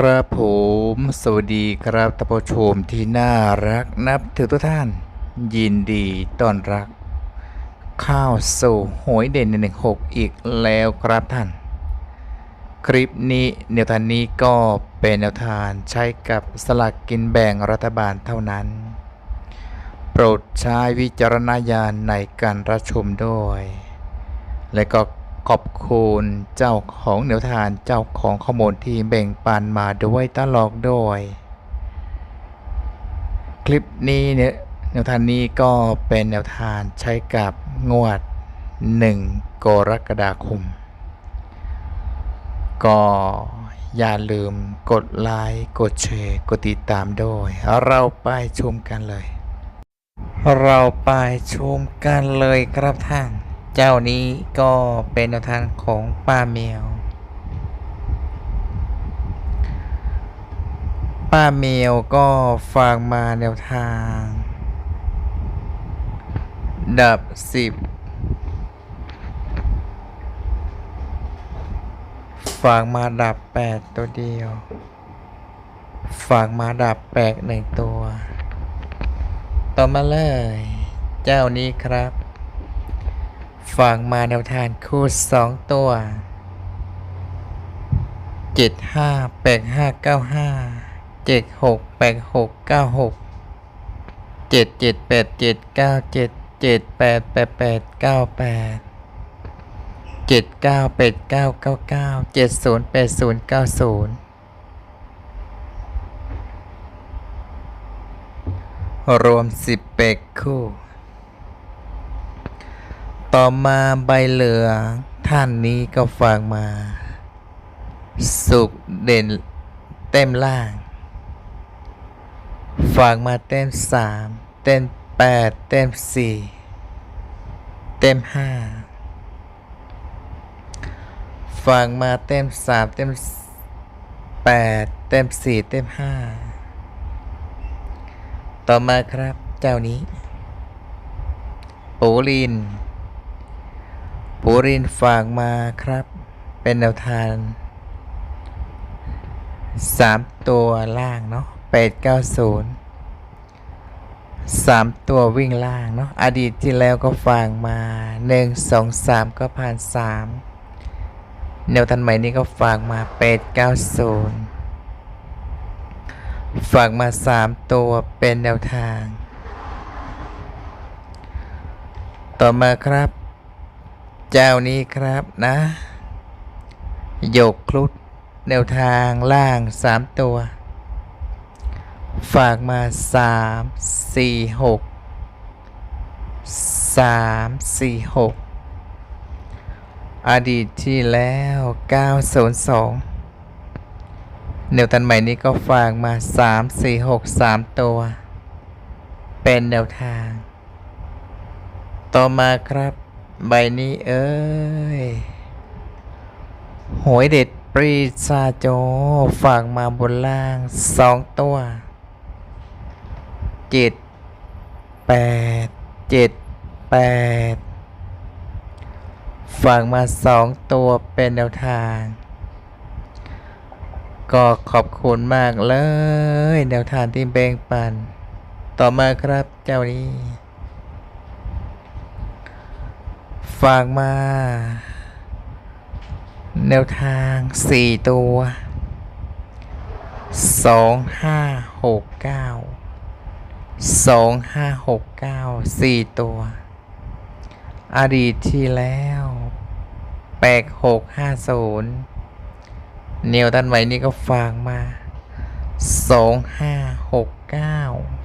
ครับผมสวัสดีครับท่านผู้ชมที่น่ารักนับถือทุกท่าน ยินดีต้อนรับข้าวสู่หวยเด่นหนึ่งหกอีกแล้วครับท่าน คลิปนี้แนวทางนี้ก็เป็นแนวทางใช้กับสลากกินแบ่งรัฐบาลเท่านั้น โปรดใช้วิจารณญาณในการรับชมด้วย และก็ ขอบคุณเจ้าของแนวทางเจ้าของข้อมูลที่แบ่งปันมาด้วยตลอดด้วย คลิปนี้เนี่ยแนวทางนี้ก็เป็นแนวทางใช้กับงวด 1 กรกฎาคม ก็อย่าลืมกดไลค์กดแชร์กดติดตามด้วย เราไปชมกันเลย เราไปชมกันเลยครับท่าน เจ้านี้ก็เป็นแนวทางของป้าเมียวป้าเมียวก็ฝากมาแนวทาง ดับสิบฝากมาดับแปดตัวเดียว ฝากมาดับแปดหนึ่งตัว ต่อมาเลย เจ้านี้ครับ ฝากมาแนวทางคู่สองตัวเจ็ดห้าแปดห้าเก้าห้าเจ็ดหกแปดหกเก้าหกเจ็ดเจ็ดแปดเจ็ดเก้าเจ็ดเจ็ดแปดแปดแปดเก้าแปดเจ็ดเก้าแปดเก้าเก้าเก้าเจ็ดศูนย์แปดศูนย์เก้าศูนย์รวมสิบเปกคู่ ต่อมาใบเหลืองท่านนี้ก็ฝากมา สุกเด่นเต็มล่าง ฝากมาเต็มสามเต็มแปดเต็มสี่เต็มห้าฝากมาเต็มสามเต็มแปดเต็มสี่เต็มห้าต่อมาครับเจ้านี้ปูลิน ปูรินฝากมาครับ เป็นแนวทางสามตัวล่างเนาะแปดเก้าศูนย์สามตัววิ่งล่างเนาะอดีตที่แล้วก็ฝากมาหนึ่งสองสามก็ผ่านสามแนวทันใหม่นี้ก็ฝากมาแปดเก้าศูนย์ฝากมาสามตัวเป็นแนวทาง ต่อมาครับ เจ้านี้ครับนะโยกคลุดแนวทางล่างสามตัว ฝากมาสามสี่หกสามสี่หกอดีตที่แล้วเก้าศูนย์สองแนวทันใหม่นี้ก็ฝากมาสามสี่หกสามตัว เป็นแนวทาง ต่อมาครับ ใบนี้เอ้ยหวยเด็ดปรีซาโจฝากมาบนล่างสองตัวเจ็ดแปดเจ็ดแปดฝากมาสองตัวเป็นแนวทาง ก็ขอบคุณมากเลย แนวทางที่แบ่งปัน ต่อมาครับเจ้านี้ ฝากมา แนวทาง 4 ตัว 2569 2569 4 ตัว อดีตที่แล้ว8650 เนียวตันไหวนี่ก็ฝากมา 2569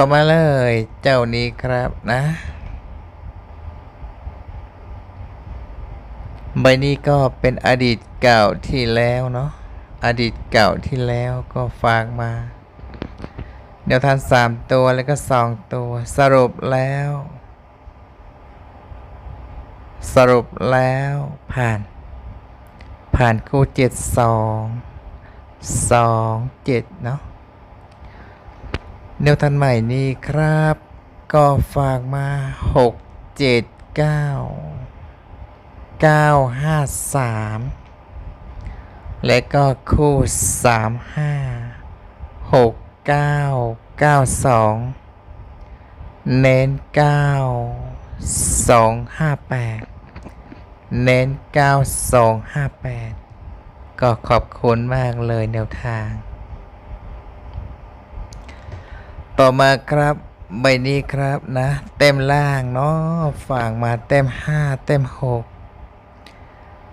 ต่อมาเลย เจ้านี้ครับนะ ใบนี้ก็เป็นอดีตเก่าที่แล้วเนาะอดีตเก่าที่แล้วก็ฝากมาเดี๋ยวทานสามตัวแล้วก็สองตัวสรุปแล้ว สรุปแล้วผ่าน ผ่านคู่เจ็ดสองสองเจ็ดเนาะ แนวทันใหม่นี้ครับ ก็ฝากมา 6 7 9 9 5 3 และก็คู่สามห้าหกเก้าเก้าสองเน้นเก้าสองห้าแปดเน้นเก้าสองห้าแปดก็ขอบคุณมากเลยแนวทาง ต่อมาครับใบนี้ครับนะ เต็มล่างเนาะฝั่งมาเต็มห้าเต็มหก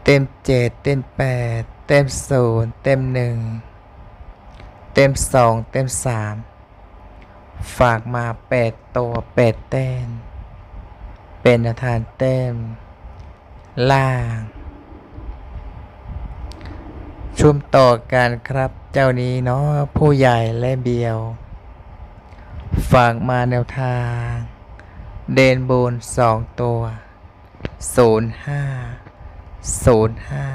เต็มเจ็ดเต็มแปดเต็มศูนย์เต็มหนึ่งเต็มสองเต็มสามฝากมาแปดตัวแปดเต้น เป็นอาทานเต็มล่าง ชุมต่อกันครับเจ้านี้เนาะผู้ใหญ่และเบียว ฝากมาแนวทาง เดนบูนสองตัวศูนย์ห้าศูนย์ห้า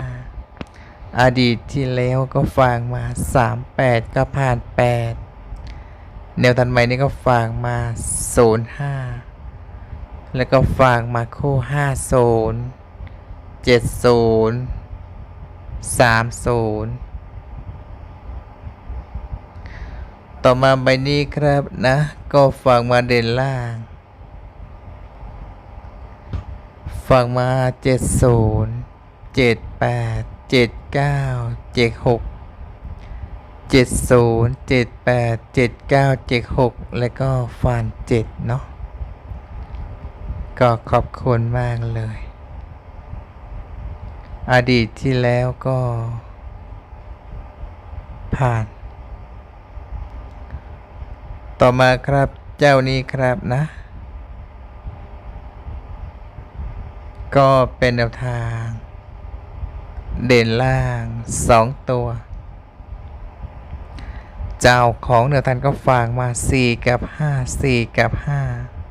อดีตที่แล้วก็ฝากมาสามแปดก็ผ่านแปดแนวทันใหม่นี้ก็ฝากมาศูนย์ห้าแล้วก็ฝากมาคู่ห้าศูนย์เจ็ดศูนย์สามศูนย์ ต่อมาใบนี้ครับนะ ก็ฟังมาเด่นล่างฟังมาเจ็ดศูนย์เจ็ดแปดเจ็ดเก้าเจ็ดหกเจ็ดศูนย์เจ็ดแปดเจ็ดเก้าเจ็ดหกแล้วก็ฟันเจ็ดเนาะก็ขอบคุณมากเลย อดีตที่แล้วก็ผ่าน ต่อมาครับเจ้านี้ครับนะ ก็เป็นแนวทาง เด่นล่างสองตัว เจ้าของเนือทันก็ฝากมา 4 กับ 5 4 กับ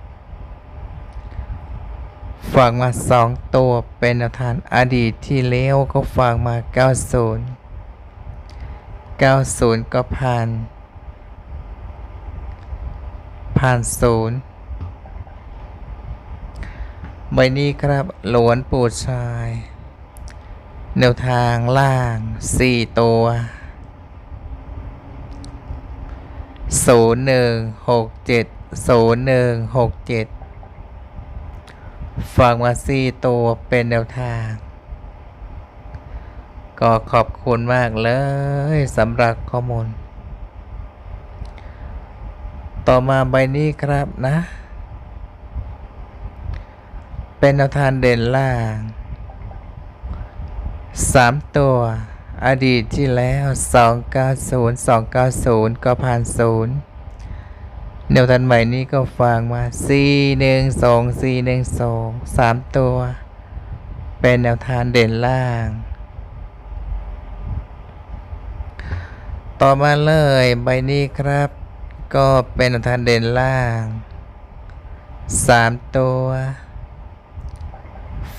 5 ฝากมา 2 ตัวเป็นแนวทางอดีตที่แล้วก็ฝากมา 90 90 ก็ผ่าน ผ่านศูนย์ใบนี้ครับหลวนปูดชาย แนวทางล่างสี่ตัวศูนย์หนึ่งหกเจ็ดศูนย์หนึ่งหกเจ็ดฟังมาสี่ตัวเป็นแนวทาง ก็ขอบคุณมากเลยสำหรับข้อมูล ต่อมาใบนี้ครับนะ เป็นแนวทางเด่นล่างสามตัว อดีตที่แล้ว 290 290 ก็ผ่านศูนย์แนวทางใหม่นี้ก็ฟังมา412 412 3 ตัว เป็นแนวทางเด่นล่างต่อมาเลยใบนี้ครับ ก็เป็นอันทานเด่นล่างสามตัว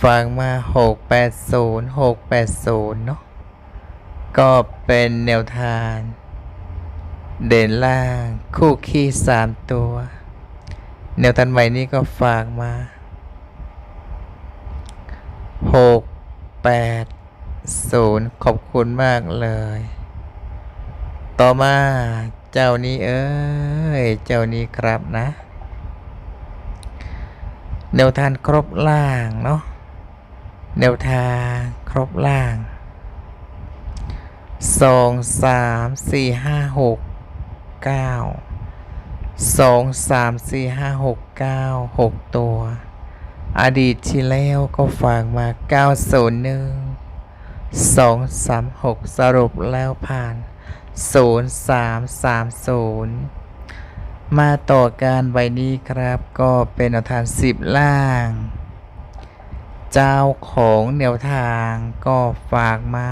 ฟังมาหกแปดศูนย์หกแปดศูนย์เนาะก็เป็นแนวทาง เด่นล่าง คู่ขี้สามตัว แนวทางใหม่นี้ก็ฝากมาหกแปดศูนย์ขอบคุณมากเลย ต่อมา เจ้านี้เอ้ย เจ้านี้ครับนะแนวทางครบล่างเนาะแนวทางครบล่างสองสามสี่ห้าหกเก้าสองสามสี่ห้าหกเก้าหกตัว อดีตที่แล้วก็ฝากมาเก้าศูนย์หนึ่งสองสามหกสรุปแล้วผ่าน ศูนย์สามสามศูนย์มาต่อการใบนี้ครับ ก็เป็นแนวทางสิบล่าง เจ้าของแนวทางก็ฝากมา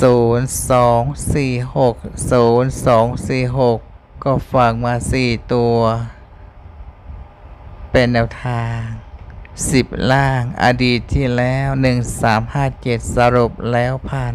ศูนย์สองสี่หกศูนย์สองสี่หกก็ฝากมาสี่ตัว เป็นแนวทางสิบล่างอดีตที่แล้วหนึ่งสามห้าเจ็ดสรุปแล้วผ่าน